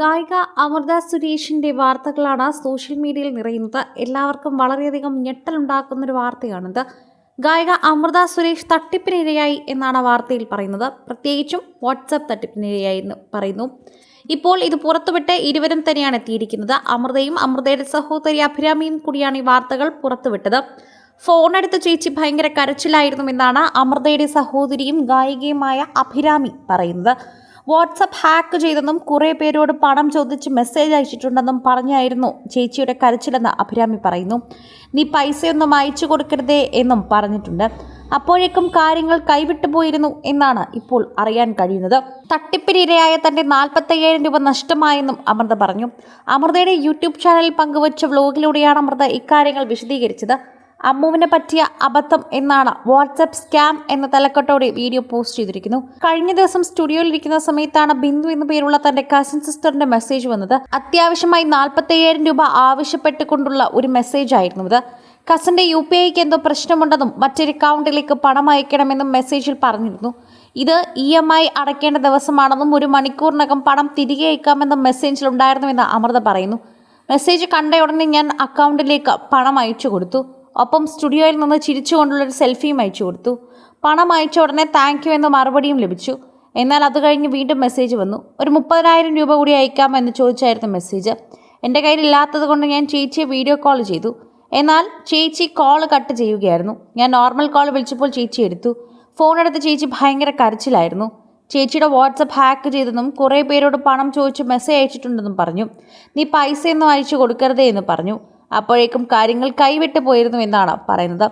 ഗായിക അമൃത സുരേഷിന്റെ വാർത്തകളാണ് സോഷ്യൽ മീഡിയയിൽ നിറയുന്നത്. എല്ലാവർക്കും വളരെയധികം ഞെട്ടലുണ്ടാക്കുന്ന ഒരു വാർത്തയാണിത്. ഗായിക അമൃത സുരേഷ് തട്ടിപ്പിനിരയായി എന്നാണ് വാർത്തയിൽ പറയുന്നത്. പ്രത്യേകിച്ചും വാട്സപ്പ് തട്ടിപ്പിനിരയായി എന്ന് പറയുന്നു. ഇപ്പോൾ ഇത് പുറത്തുവിട്ട് ഇരുവരും തന്നെയാണ് എത്തിയിരിക്കുന്നത്. അമൃതയും അമൃതയുടെ സഹോദരി അഭിരാമിയും കൂടിയാണ് ഈ വാർത്തകൾ പുറത്തുവിട്ടത്. ഫോണെടുത്ത് ചേച്ചി ഭയങ്കര കരച്ചിലായിരുന്നു എന്നാണ് അമൃതയുടെ സഹോദരിയും ഗായികയുമായ അഭിരാമി പറയുന്നത്. വാട്സപ്പ് ഹാക്ക് ചെയ്തെന്നും കുറേ പേരോട് പണം ചോദിച്ച് മെസ്സേജ് അയച്ചിട്ടുണ്ടെന്നും പറഞ്ഞായിരുന്നു ചേച്ചിയുടെ കരച്ചിലെന്ന് അഭിരാമി പറയുന്നു. നീ പൈസയൊന്നും അയച്ചു കൊടുക്കരുതേ എന്നും പറഞ്ഞിട്ടുണ്ട്. അപ്പോഴേക്കും കാര്യങ്ങൾ കൈവിട്ടു പോയിരുന്നു എന്നാണ് ഇപ്പോൾ അറിയാൻ കഴിയുന്നത്. തട്ടിപ്പിനിരയായ തന്റെ നാൽപ്പത്തയ്യായിരം രൂപ നഷ്ടമായെന്നും അമൃത പറഞ്ഞു. അമൃതയുടെ യൂട്യൂബ് ചാനലിൽ പങ്കുവച്ച വ്ലോഗിലൂടെയാണ് അമൃത ഇക്കാര്യങ്ങൾ വിശദീകരിച്ചത്. അമ്മുവിനെ പറ്റിയ അബദ്ധം എന്നാണ് വാട്സപ്പ് സ്കാം എന്ന തലക്കെട്ടോടെ വീഡിയോ പോസ്റ്റ് ചെയ്തിരിക്കുന്നു. കഴിഞ്ഞ ദിവസം സ്റ്റുഡിയോയിൽ ഇരിക്കുന്ന സമയത്താണ് ബിന്ദു എന്ന പേരുള്ള തന്റെ കസിൻ സിസ്റ്ററിന്റെ മെസ്സേജ് വന്നത്. അത്യാവശ്യമായി നാൽപ്പത്തയ്യായിരം രൂപ ആവശ്യപ്പെട്ടുകൊണ്ടുള്ള ഒരു മെസ്സേജ് ആയിരുന്നു ഇത്. കസിന്റെ യു പി ഐക്ക് എന്തോ പ്രശ്നമുണ്ടെന്നും മറ്റൊരു അക്കൗണ്ടിലേക്ക് പണം അയക്കണമെന്നും മെസ്സേജിൽ പറഞ്ഞിരുന്നു. ഇത് ഇ എം ഐ അടയ്ക്കേണ്ട ദിവസമാണെന്നും ഒരു മണിക്കൂറിനകം പണം തിരികെ അയക്കാമെന്നും മെസ്സേജിൽ ഉണ്ടായിരുന്നുവെന്ന് അമൃത പറയുന്നു. മെസ്സേജ് കണ്ട ഉടനെ ഞാൻ അക്കൗണ്ടിലേക്ക് പണം അയച്ചു കൊടുത്തു. ഒപ്പം സ്റ്റുഡിയോയിൽ നിന്ന് ചിരിച്ചുകൊണ്ടുള്ളൊരു സെൽഫിയും അയച്ചു കൊടുത്തു. പണം അയച്ച ഉടനെ താങ്ക് യു എന്ന മറുപടിയും ലഭിച്ചു. എന്നാൽ അത് കഴിഞ്ഞ് വീണ്ടും മെസ്സേജ് വന്നു. ഒരു മുപ്പതിനായിരം രൂപ കൂടി അയക്കാം എന്ന് ചോദിച്ചായിരുന്നു മെസ്സേജ്. എന്റെ കയ്യിൽ ഇല്ലാത്തത് കൊണ്ട് ഞാൻ ചേച്ചിയെ വീഡിയോ കോൾ ചെയ്തു. എന്നാൽ ചേച്ചി കോൾ കട്ട് ചെയ്യുകയായിരുന്നു. ഞാൻ നോർമൽ കോൾ വിളിച്ചപ്പോൾ ചേച്ചി എടുത്തു. ഫോൺ എടുത്ത് ചേച്ചി ഭയങ്കര കരച്ചിലായിരുന്നു. ചേച്ചിയുടെ വാട്സപ്പ് ഹാക്ക് ചെയ്തെന്നും കുറേ പേരോട് പണം ചോദിച്ച് മെസ്സേജ് അയച്ചിട്ടുണ്ടെന്നും പറഞ്ഞു. നീ പൈസയൊന്നും അയച്ചു കൊടുക്കരുതേ എന്ന് പറഞ്ഞു. അപ്പോഴേക്കും കാര്യങ്ങൾ കൈവിട്ടു പോയിരുന്നു എന്നാണ് പറയുന്നത്.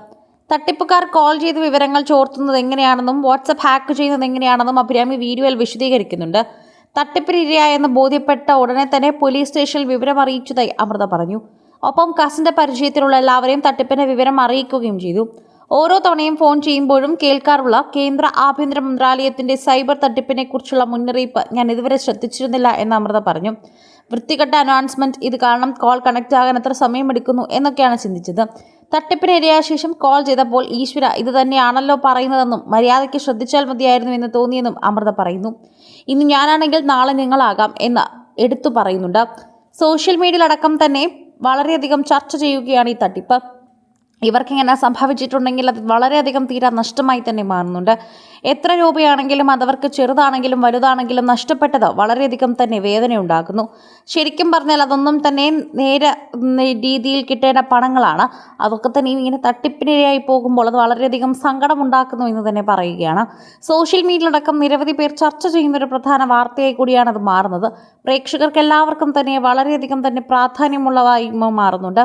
തട്ടിപ്പുകാർ കോൾ ചെയ്ത് വിവരങ്ങൾ ചോർത്തുന്നത് എങ്ങനെയാണെന്നും വാട്സപ്പ് ഹാക്ക് ചെയ്യുന്നത് എങ്ങനെയാണെന്നും അഭിരാമി വീഡിയോയിൽ വിശദീകരിക്കുന്നുണ്ട്. തട്ടിപ്പിനിരയായെന്ന് ബോധ്യപ്പെട്ട ഉടനെ തന്നെ പോലീസ് സ്റ്റേഷനിൽ വിവരം അറിയിച്ചതായി അമൃത പറഞ്ഞു. ഒപ്പം കസിന്റെ പരിചയത്തിലുള്ള എല്ലാവരെയും തട്ടിപ്പിന്റെ വിവരം അറിയിക്കുകയും ചെയ്തു. ഓരോ തവണയും ഫോൺ ചെയ്യുമ്പോഴും കേൾക്കാറുള്ള കേന്ദ്ര ആഭ്യന്തര മന്ത്രാലയത്തിന്റെ സൈബർ തട്ടിപ്പിനെ കുറിച്ചുള്ള മുന്നറിയിപ്പ് ഞാൻ ഇതുവരെ ശ്രദ്ധിച്ചിരുന്നില്ല എന്ന് അമൃത പറഞ്ഞു. വൃത്തികെട്ട അനൗൺസ്മെന്റ് ഇത് കാരണം കോൾ കണക്ട് ആകാൻ എത്ര സമയമെടുക്കുന്നു എന്നൊക്കെയാണ് ചിന്തിച്ചത്. തട്ടിപ്പിന് ഇരയായ ശേഷം കോൾ ചെയ്തപ്പോൾ ഈശ്വര ഇത് തന്നെയാണല്ലോ പറയുന്നതെന്നും മര്യാദയ്ക്ക് ശ്രദ്ധിച്ചാൽ മതിയായിരുന്നു എന്ന് തോന്നിയെന്നും അമൃത പറയുന്നു. ഇന്ന് ഞാനാണെങ്കിൽ നാളെ നിങ്ങളാകാം എന്ന് എടുത്തു പറയുന്നുണ്ട്. സോഷ്യൽ മീഡിയയിലടക്കം തന്നെ വളരെയധികം ചർച്ച ചെയ്യുകയാണ് ഈ തട്ടിപ്പ്. ഇവർക്കിങ്ങനെ സംഭവിച്ചിട്ടുണ്ടെങ്കിൽ അത് വളരെയധികം തീരാ നഷ്ടമായി തന്നെ മാറുന്നുണ്ട്. എത്ര രൂപയാണെങ്കിലും അതവർക്ക് ചെറുതാണെങ്കിലും വലുതാണെങ്കിലും നഷ്ടപ്പെട്ടത് വളരെയധികം തന്നെ വേദന ഉണ്ടാക്കുന്നു ശരിക്കും പറഞ്ഞാൽ അതൊന്നും തന്നെ നേരെ രീതിയിൽ കിട്ടേണ്ട പണങ്ങളാണ്. അതൊക്കെ തന്നെ ഇങ്ങനെ തട്ടിപ്പിനിരയായി പോകുമ്പോൾ അത് വളരെയധികം സങ്കടമുണ്ടാക്കുന്നു എന്ന് തന്നെ പറയുകയാണ്. സോഷ്യൽ മീഡിയയിലടക്കം നിരവധി പേർ ചർച്ച ചെയ്യുന്ന ഒരു പ്രധാന വാർത്തയായി കൂടിയാണ് അത് മാറുന്നത്. പ്രേക്ഷകർക്ക് എല്ലാവർക്കും തന്നെ വളരെയധികം തന്നെ പ്രാധാന്യമുള്ളതായി മാറുന്നുണ്ട്.